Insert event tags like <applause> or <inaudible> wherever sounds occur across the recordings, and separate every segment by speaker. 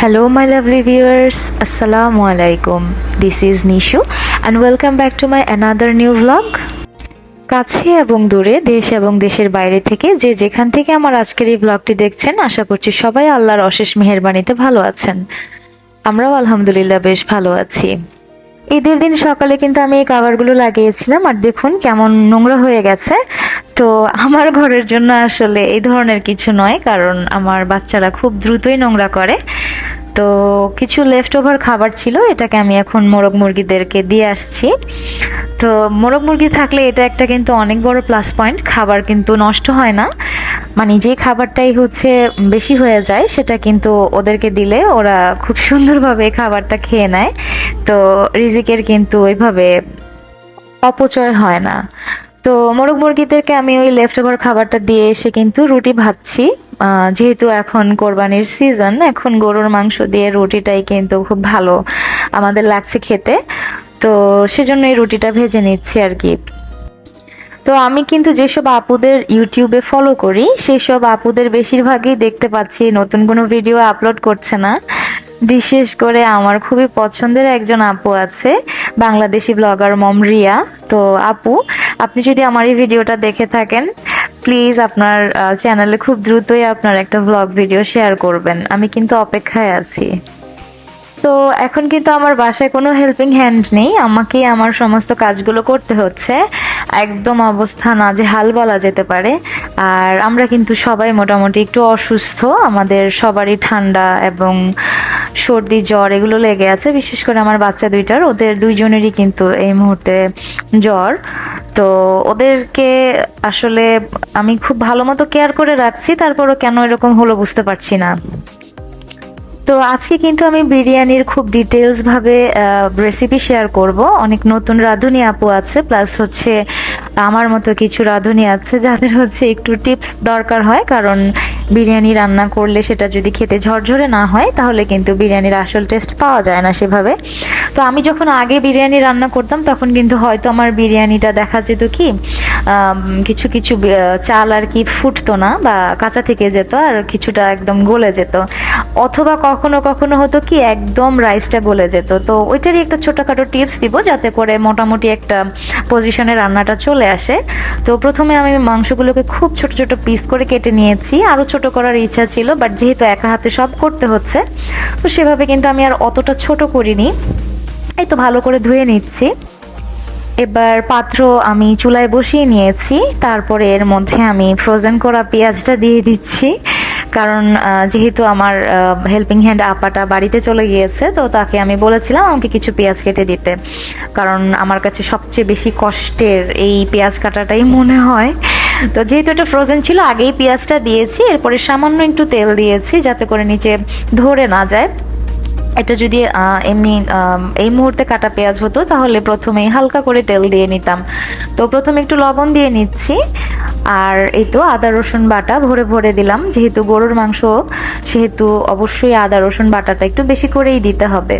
Speaker 1: Hello, my lovely viewers. Assalamu alaikum. This is Nishu, and welcome back to my another new vlog. কাছে এবং দূরে দেশ এবং দেশের বাইরে থেকে যে যেখান থেকে আমার আজকের এই ব্লগটি দেখছেন আশা করছি সবাই আল্লাহর অশেষ মেহেরবানিতে ভালো আছেন আমরাও আলহামদুলিল্লাহ বেশ ভালো আছি ঈদের দিন সকালে কিন্তু আমি এই কাভারগুলো লাগিয়েছিলাম, আর দেখুন কেমন নোংরা হয়ে গেছে। তো আমার ঘরের জন্য আসলে এই ধরনের কিছু নয়, কারণ আমার বাচ্চারা খুব দ্রুতই নোংরা করে। তো কিছু লেফট ওভার খাবার ছিল, এটাকে আমি এখন মোরগ মুরগিদেরকে দিয়ে আসছি। তো মোরগ মুরগি থাকলে এটা একটা কিন্তু অনেক বড় প্লাস পয়েন্ট খাবার কিন্তু নষ্ট হয় না। মানে যে খাবারটাই হচ্ছে বেশি হয়ে যায়, সেটা কিন্তু ওদেরকে দিলে ওরা খুব সুন্দরভাবে খাবারটা খেয়ে নেয়। তো রিজিকের কিন্তু ওইভাবে অপচয় হয় না। তো মোরগ মুরগিদেরকে আমি ওই লেফট ওভার খাবারটা দিয়ে এসে কিন্তু রুটি ভাজছি। যেহেতু এখন কোরবানির সিজন এখন গরুর মাংস দিয়ে রুটিটাই কিন্তু খুব ভালো আমাদের লাগছে খেতে। তো সেজন্য এই রুটিটা ভেজে নিচ্ছি আর কি। তো আমি কিন্তু যেসব আপুদের ইউটিউবে ফলো করি সেই সব আপুদের বেশিরভাগই দেখতে পাচ্ছি নতুন কোনো ভিডিও আপলোড করছে না। বিশেষ করে আমার খুবই পছন্দের একজন আপু আছে, বাংলাদেশি ব্লগার মম রিয়া। তো আপু, আপনি যদি আমার এই ভিডিওটা দেখে থাকেন প্লিজ আপনার চ্যানেলে খুব দ্রুতই আপনার একটা ব্লগ ভিডিও শেয়ার করবেন। আমি কিন্তু অপেক্ষায় আছি। তো এখন কিন্তু আমার বাসায় কোনো হেল্পিং হ্যান্ড নেই। আমাকে আমার সমস্ত কাজগুলো করতে হচ্ছে। একদম অবস্থা না যে হাল বলা যেতে পারে। আর আমরা কিন্তু সবাই মোটামুটি একটু অসুস্থ। আমাদের সবারই ঠান্ডা এবং সর্দি, জ্বর এগুলো লেগে আছে। বিশেষ করে আমার বাচ্চা দুইটার। ওদের দুইজনেরই কিন্তু এই মুহূর্তে জ্বর। তো ওদেরকে আসলে আমি খুব ভালো মতো কেয়ার করে রাখছি, তারপরও কেন এরকম হলো বুঝতে পারছি না। তো আজকে কিন্তু আমি বিরিয়ানির খুব ডিটেলস ভাবে রেসিপি শেয়ার করব। অনেক নতুন রাঁধুনি আপু আছে প্লাস হচ্ছে আমার মতো কিছু রাঁধুনি আছে যাদের হচ্ছে একটু টিপস দরকার হয়, কারণ বিরিয়ানি রান্না করলে সেটা যদি খেতে ঝরঝরে না হয়, তাহলে কিন্তু বিরিয়ানির আসল টেস্ট পাওয়া যায় না সেভাবে। তো আমি যখন আগে বিরিয়ানি রান্না করতাম, তখন কিন্তু হয়তো আমার বিরিয়ানিটা দেখা যেত কি কিছু কিছু চাল আর কি ফুটতো না, বা কাঁচা থেকে যেত আর কিছুটা একদম গলে যেত। অথবা কখনো কখনো হতো কি একদম রাইসটা গলে যেত। তো ওইটারই একটা ছোটোখাটো টিপস দিব যাতে করে মোটামুটি একটা পজিশনে রান্নাটা চলে আসে। তো প্রথমে আমি মাংসগুলোকে খুব ছোট ছোট পিস করে কেটে নিয়েছি। আরও ছোট করার ইচ্ছা ছিল বাট যেহেতু একা হাতে সব করতে হচ্ছে, তো সেভাবে কিন্তু আমি আর অতটা ছোট করিনি। এই তো ভালো করে ধুয়ে নিচ্ছি। এবার পাত্র আমি চুলায় বসিয়ে নিয়েছি। তারপরে এর মধ্যে আমি ফ্রোজেন করা পেঁয়াজটা দিয়ে দিচ্ছি। কারণ যেহেতু আমার হেল্পিং হ্যান্ড আপাটা বাড়িতে চলে গিয়েছে, তো তাকে আমি বলেছিলাম আমাকে কিছু পেঁয়াজ কেটে দিতে। কারণ আমার কাছে সবচেয়ে বেশি কষ্টের এই পেঁয়াজ কাটাটাই মনে হয়। তো যেহেতু এটা ফ্রোজেন ছিল, আগেই পেঁয়াজটা দিয়েছি, এরপরে সামান্য একটু তেল দিয়েছি যাতে করে নিচে ধরে না যায়। এটা যদি এমনি এই মুহূর্তে কাটা পেঁয়াজ হতো, তাহলে প্রথমেই হালকা করে তেল দিয়ে নিতাম। তো প্রথমে একটু লবণ দিয়ে নিচ্ছি। আর এই তো আদা, রসুন বাটা ভরে ভরে দিলাম। যেহেতু গরুর মাংস, সেহেতু অবশ্যই আদা, রসুন বাটাটা একটু বেশি করেই দিতে হবে।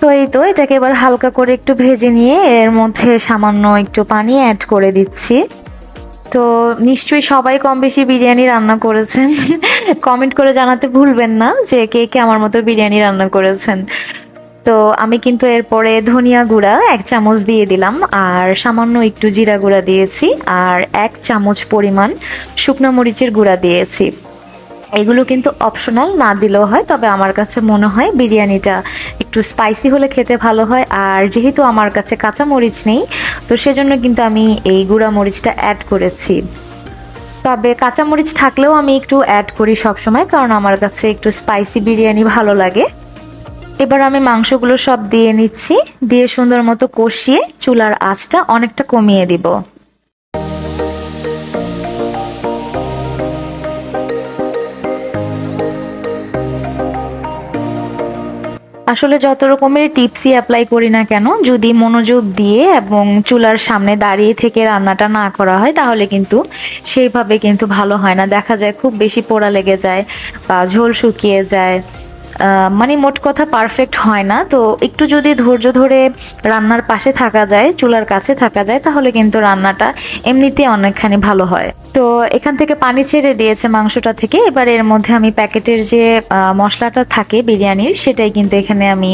Speaker 1: তো এই তো এটাকে এবার হালকা করে একটু ভেজে নিয়ে এর মধ্যে সামান্য একটু পানি অ্যাড করে দিচ্ছি। তো নিশ্চয়ই সবাই কম বেশি বিরিয়ানি রান্না করেছেন। <laughs> কমেন্ট করে জানাতে ভুলবেন না যে কে কে আমার মতো বিরিয়ানি রান্না করেছেন। তো আমি কিন্তু এরপরে ধনিয়া গুঁড়া এক চামচ দিয়ে দিলাম, আর সামান্য একটু জিরা গুঁড়া দিয়েছি, আর এক চামচ পরিমাণ শুকনো মরিচের গুঁড়া দিয়েছি। এগুলো কিন্তু অপশনাল না দিলেও হয়, তবে আমার কাছে মনে হয় বিরিয়ানিটা একটু স্পাইসি হলে খেতে ভালো হয়, আর যেহেতু আমার কাছে কাঁচা মরিচ নেই, তো সেজন্য কিন্তু আমি এই গুঁড়া মরিচটা অ্যাড করেছি। তবে কাঁচা মরিচ থাকলেও আমি একটু অ্যাড করি সবসময়, কারণ আমার কাছে একটু স্পাইসি বিরিয়ানি ভালো লাগে। এবার আমি মাংসগুলো সব দিয়ে নিচ্ছি। দিয়ে সুন্দর মতো কষিয়ে চুলার আঁচটা অনেকটা কমিয়ে দিব। আসলে যত রকমের টিপসই অ্যাপ্লাই করি না কেন, যদি মনোযোগ দিয়ে এবং চুলার সামনে দাঁড়িয়ে থেকে রান্নাটা না করা হয়, তাহলে কিন্তু সেইভাবে কিন্তু ভালো হয় না। দেখা যায় খুব বেশি পোড়া লেগে যায় বা ঝোল শুকিয়ে যায়। মানে মোট কথা পারফেক্ট হয় না। তো একটু যদি ধৈর্য ধরে রান্নার পাশে থাকা যায়, চুলার কাছে থাকা যায়, তাহলে কিন্তু রান্নাটা এমনিতে অনেকখানি ভালো হয়। তো এখান থেকে পানি ছেড়ে দিয়েছে মাংসটা থেকে। এবার এর মধ্যে আমি প্যাকেটের যে মশলাটা থাকে বিরিয়ানির, সেটাই কিন্তু এখানে আমি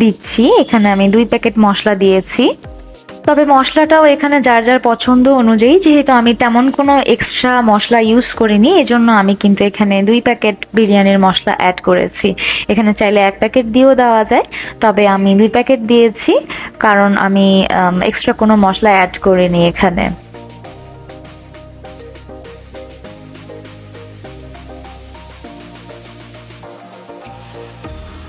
Speaker 1: দিচ্ছি। এখানে আমি দুই প্যাকেট মশলা দিয়েছি। তবে মশলাটাও এখানে যার যার পছন্দ অনুযায়ী, যেহেতু আমি তেমন কোনো এক্সট্রা মশলা ইউজ করিনি, এজন্য আমি কিন্তু এখানে দুই প্যাকেট বিরিয়ানির মশলা অ্যাড করেছি। এখানে চাইলে এক প্যাকেট দিয়েও দেওয়া যায়, তবে আমি দুই প্যাকেট দিয়েছি, কারণ আমি এক্সট্রা কোনো মশলা অ্যাড করিনি এখানে।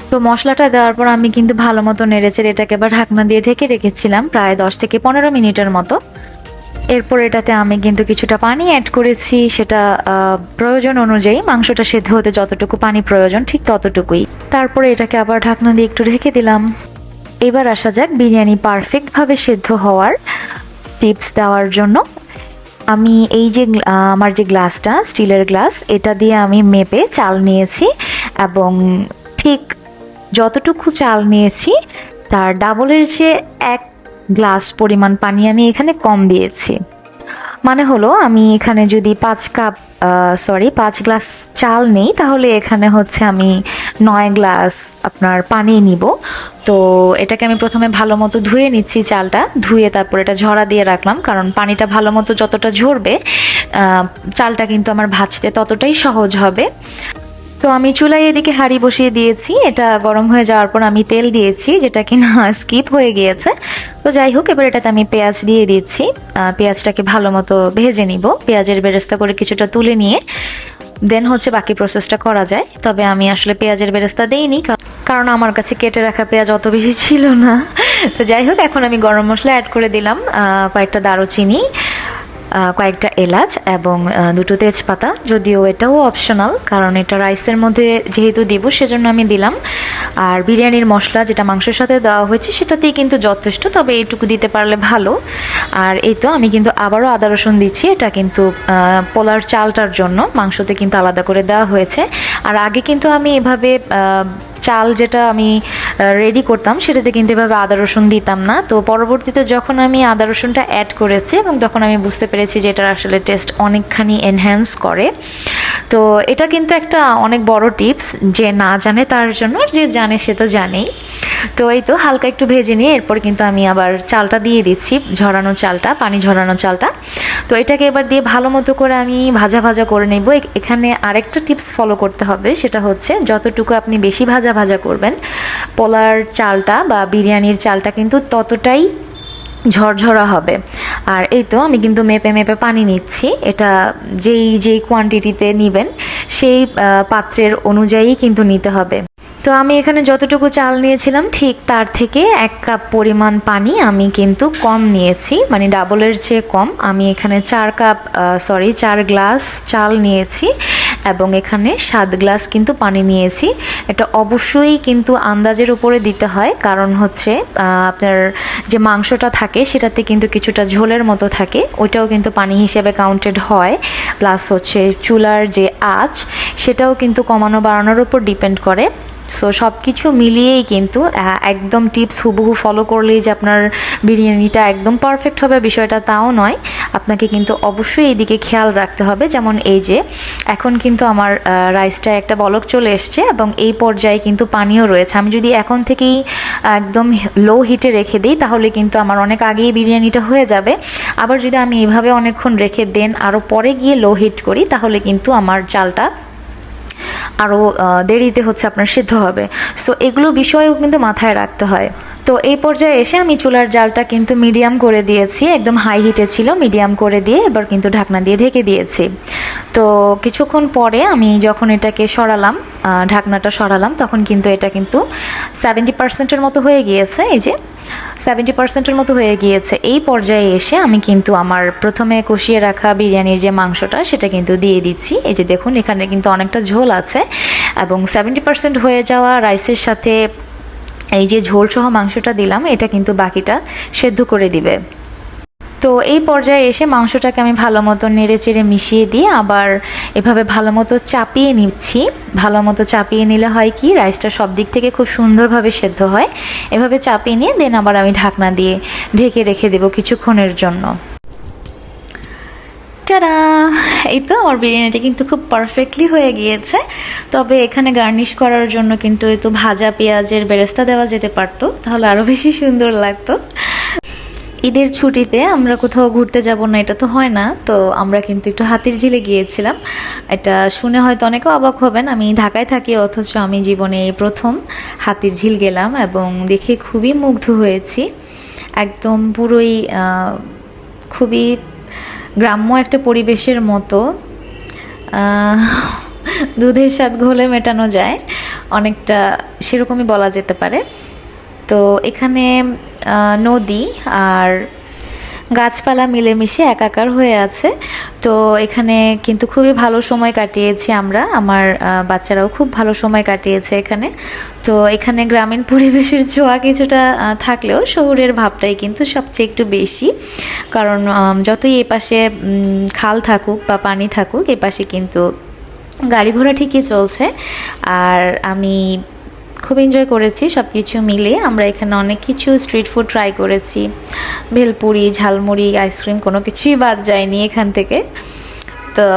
Speaker 1: তো মশলাটা দেওয়ার পর আমি কিন্তু ভালো মতো নেড়েচেড়ে এটাকে এবার ঢাকনা দিয়ে ঢেকে রেখেছিলাম প্রায় দশ থেকে পনেরো মিনিটের মতো। এরপর এটাতে আমি কিন্তু কিছুটা পানি অ্যাড করেছি, সেটা প্রয়োজন অনুযায়ী মাংসটা সেদ্ধ হতে যতটুকু পানি প্রয়োজন ঠিক ততটুকুই। তারপরে এটাকে আবার ঢাকনা দিয়ে একটু ঢেকে দিলাম। এবার আসা যাক বিরিয়ানি পারফেক্টভাবে সেদ্ধ হওয়ার টিপস দেওয়ার জন্য। আমি এই যে আমার যে গ্লাসটা, স্টিলের গ্লাস, এটা দিয়ে আমি মেপে চাল নিয়েছি এবং ঠিক যতটুকু চাল নিয়েছি, তার ডাবলের চেয়ে এক গ্লাস পরিমাণ পানি আমি এখানে কম দিয়েছি। মানে হলো, আমি এখানে যদি পাঁচ কাপ সরি পাঁচ গ্লাস চাল নেই, তাহলে এখানে হচ্ছে আমি নয় গ্লাস আপনার পানি নিব। তো এটাকে আমি প্রথমে ভালো মতো ধুয়ে নিচ্ছি চালটা, ধুয়ে তারপর এটা ঝরা দিয়ে রাখলাম, কারণ পানিটা ভালো মতো যতটা ঝরবে চালটা কিন্তু আমার ভাজতে ততটাই সহজ হবে। তো আমি চুলায় এদিকে হাঁড়ি বসিয়ে দিয়েছি। এটা গরম হয়ে যাওয়ার পর আমি তেল দিয়েছি, যেটা কিনা <laughs> স্কিপ হয়ে গিয়েছে। তো যাই হোক, এবার এটাতে আমি পেঁয়াজ দিয়ে দিচ্ছি। পেঁয়াজটাকে ভালো মতো ভেজে নিব। পেঁয়াজের বেরেস্তা করে কিছুটা তুলে নিয়ে দেন হচ্ছে বাকি প্রসেসটা করা যায়। তবে আমি আসলে পেঁয়াজের বেরেস্তা দেইনি, কারণ আমার কাছে কেটে রাখা পেঁয়াজ অত বেশি ছিল না। <laughs> তো যাই হোক, এখন আমি গরম মশলা অ্যাড করে দিলাম কয়েকটা দারুচিনি। কয়েকটা এলাচ এবং দুটো তেজপাতা। যদিও এটাও অপশনাল কারণ এটা রাইসের মধ্যে যেহেতু দিব, সেজন্য আমি দিলাম। আর বিরিয়ানির মশলা, যেটা মাংসের সাথে দেওয়া হয়েছে, সেটাতেই কিন্তু যথেষ্ট, তবে এইটুকু দিতে পারলে ভালো। আর এই তো আমি কিন্তু আবারও আদা রসুন দিচ্ছি, এটা কিন্তু পোলার চালটার জন্য, মাংসতে কিন্তু আলাদা করে দেওয়া হয়েছে। আর আগে কিন্তু আমি এভাবে চাল যেটা আমি রেডি করতাম, সেটাতে কিন্তু এভাবে আদা রসুন দিতাম না। তো পরবর্তীতে যখন আমি আদা রসুনটা অ্যাড করেছি এবং তখন আমি বুঝতে পেরেছি যে এটার আসলে টেস্ট অনেকখানি এনহ্যান্স করে। তো এটা কিন্তু একটা অনেক বড় টিপস যে না জানে তার জন্য যে জানে সে তো জানেই। তো এই তো হালকা একটু ভেজে নিয়ে এরপর কিন্তু আমি আবার চালটা দিয়ে দিচ্ছি, ঝরানো চালটা, পানি ঝরানো চালটা। তো এটাকে এবার দিয়ে ভালো মতো করে আমি ভাজা ভাজা করে নেব। এখানে আরেকটা টিপস ফলো করতে হবে, সেটা হচ্ছে যতটুকু আপনি বেশি ভাজা ভাজা করবেন, পোলার চালটা বা বিরিয়ানির চালটা কিন্তু ততটাই ঝরঝরা হবে। আর এই তো আমি কিন্তু মেপে মেপে পানি নিচ্ছি। এটা যেই যেই কোয়ান্টিটিতে নেবেন, সেই পাত্রের অনুযায়ী কিন্তু নিতে হবে। তো আমি এখানে যতটুকু চাল নিয়েছিলাম, ঠিক তার থেকে এক কাপ পরিমাণ পানি আমি কিন্তু কম নিয়েছি মানে ডাবলের চেয়ে কম। আমি এখানে চার কাপ সরি চার গ্লাস চাল নিয়েছি এবং এখানে সাত গ্লাস কিন্তু পানি নিয়েছি। এটা অবশ্যই কিন্তু আন্দাজের উপরে দিতে হয়, কারণ হচ্ছে আপনার যে মাংসটা থাকে সেটাতে কিন্তু কিছুটা ঝোলের মতো থাকে, ওইটাও কিন্তু পানি হিসেবে কাউন্টেড হয়। প্লাস হচ্ছে চুলার যে আঁচ, সেটাও কিন্তু কমানো বাড়ানোর উপর ডিপেন্ড করে। সো সব কিছু মিলিয়েই কিন্তু একদম টিপস হুবহু ফলো করলেই যে আপনার বিরিয়ানিটা একদম পারফেক্ট হবে বিষয়টা তাও নয়। আপনাকে কিন্তু অবশ্যই এইদিকে খেয়াল রাখতে হবে। যেমন এই যে, এখন কিন্তু আমার রাইসটা একটা বলক চলে এসছে এবং এই পর্যায়ে কিন্তু পানিও রয়েছে। আমি যদি এখন থেকেই একদম লো হিটে রেখে দিই, তাহলে কিন্তু আমার অনেক আগেই বিরিয়ানিটা হয়ে যাবে। আবার যদি আমি এইভাবে অনেকক্ষণ রেখে দেন আরও পরে গিয়ে লো হিট করি, তাহলে কিন্তু আমার চালটা আরও দেরিতে হচ্ছে আপনার সিদ্ধ হবে। সো এগুলো বিষয়েও কিন্তু মাথায় রাখতে হয়। তো এই পর্যায়ে এসে আমি চুলার জালটা কিন্তু মিডিয়াম করে দিয়েছি, একদম হাই হিটে ছিল মিডিয়াম করে দিয়ে এবার কিন্তু ঢাকনা দিয়ে ঢেকে দিয়েছি। তো কিছুক্ষণ পরে আমি যখন এটাকে সরালাম ঢাকনাটা সরালাম, তখন কিন্তু এটা কিন্তু সেভেন্টি পার্সেন্টের মতো হয়ে গিয়েছে, এই যে। সেভেন্টি পার্সেন্টের মতো হয়ে গিয়েছে। এই পর্যায়ে এসে আমি কিন্তু আমার প্রথমে কষিয়ে রাখা বিরিয়ানির যে মাংসটা, সেটা কিন্তু দিয়ে দিচ্ছি। এই যে দেখুন, এখানে কিন্তু অনেকটা ঝোল আছে এবং সেভেন্টি পার্সেন্ট হয়ে যাওয়া রাইসের সাথে এই যে ঝোলসহ মাংসটা দিলাম, এটা কিন্তু বাকিটা সেদ্ধ করে দিবে। তো এই পর্যায়ে এসে মাংসটাকে আমি ভালো মতো নেড়ে চেড়ে মিশিয়ে দিয়ে আবার এভাবে ভালো মতো চাপিয়ে নিচ্ছি। ভালো মতো চাপিয়ে নিলে হয় কি, রাইসটা সব দিক থেকে খুব সুন্দরভাবে সেদ্ধ হয়। এভাবে চাপিয়ে নিয়ে দেন আবার আমি ঢাকনা দিয়ে ঢেকে রেখে দেবো কিছুক্ষণের জন্য। এই তো আমার বিরিয়ানিটা কিন্তু খুব পারফেক্টলি হয়ে গিয়েছে। তবে এখানে গার্নিশ করার জন্য কিন্তু এই তো ভাজা পেঁয়াজের বেরেস্তা দেওয়া যেতে পারতো, তাহলে আরও বেশি সুন্দর লাগতো। ঈদের ছুটিতে আমরা কোথাও ঘুরতে যাব না, এটা তো হয় না। তো আমরা কিন্তু একটু হাতির ঝিলে গিয়েছিলাম। এটা শুনে হয়তো অনেকে অবাক হবেন, আমি ঢাকায় থাকি, অথচ আমি জীবনে প্রথম হাতির ঝিল গেলাম এবং দেখে খুবই মুগ্ধ হয়েছি। একদম পুরোই খুবই গ্রাম্য একটা পরিবেশের মতো দুধের স্বাদ ঘোলে মেটানো যায়। অনেকটা সেরকমই বলা যেতে পারে। তো এখানে নদী আর গাছপালা মিলেমিশে একাকার হয়ে আছে। তো এখানে কিন্তু খুবই ভালো সময় কাটিয়েছি আমরা। আমার বাচ্চারাও খুব ভালো সময় কাটিয়েছে এখানে। তো এখানে গ্রামীণ পরিবেশের ছোঁয়া কিছুটা থাকলেও শহরের ভাবটাই কিন্তু সবচেয়ে একটু বেশি। কারণ যতই এপাশে খাল থাকুক বা পানি থাকুক, এপাশে কিন্তু গাড়ি ঘোড়া ঠিকই চলছে। আর আমি খুব এনজয় করেছি সব কিছু মিলে আমরা এখানে অনেক কিছু স্ট্রিট ফুড ট্রাই করেছি। ভেলপুরি, ঝালমুড়ি আইসক্রিম কোনো কিছুই বাদ যায়নি এখান থেকে। তো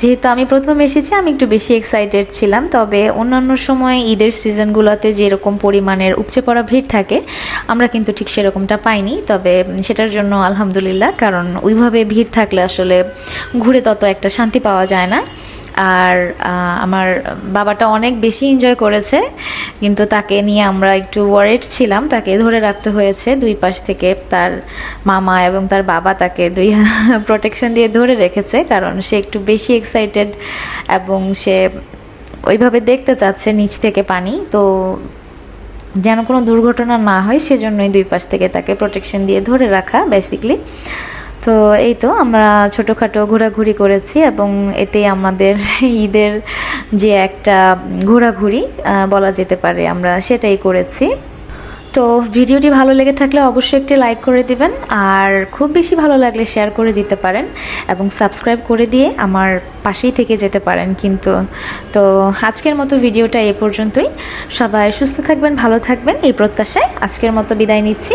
Speaker 1: যেহেতু আমি প্রথম এসেছি, আমি একটু বেশি এক্সাইটেড ছিলাম। তবে অন্যান্য সময় ঈদের সিজনগুলোতে যেরকম পরিমাণের উপচে পড়া ভিড় থাকে, আমরা কিন্তু ঠিক সেরকমটা পাইনি। তবে সেটার জন্য আলহামদুলিল্লাহ, কারণ ওইভাবে ভিড় থাকলে আসলে ঘুরে তত একটা শান্তি পাওয়া যায় না। আর আমার বাবাটা অনেক বেশি এনজয় করেছে, কিন্তু তাকে নিয়ে আমরা একটু ওয়ারেড ছিলাম। তাকে ধরে রাখতে হয়েছে, দুই পাশ থেকে তার মামা এবং তার বাবা তাকে দুই <laughs> প্রোটেকশন দিয়ে ধরে রেখেছে, কারণ সে একটু বেশি এক্সাইটেড এবং সে ওইভাবে দেখতে চাচ্ছে নিচ থেকে পানি। তো যেন কোনো দুর্ঘটনা না হয়, সেজন্যই দুই পাশ থেকে তাকে প্রোটেকশন দিয়ে ধরে রাখা বেসিকলি তো এই তো আমরা ছোটোখাটো ঘোরাঘুরি করেছি এবং এতে আমাদের <laughs> ঈদের যে একটা ঘোরাঘুরি বলা যেতে পারে, আমরা সেটাই করেছি। তো ভিডিওটি ভালো লেগে থাকলে অবশ্যই একটি লাইক করে দিবেন, আর খুব বেশি ভালো লাগলে শেয়ার করে দিতে পারেন এবং সাবস্ক্রাইব করে দিয়ে আমার পাশেই থেকে যেতে পারেন কিন্তু। তো আজকের মতো ভিডিওটা এ পর্যন্তই। সবাই সুস্থ থাকবেন, ভালো থাকবেন, এই প্রত্যাশায় আজকের মতো বিদায় নিচ্ছি।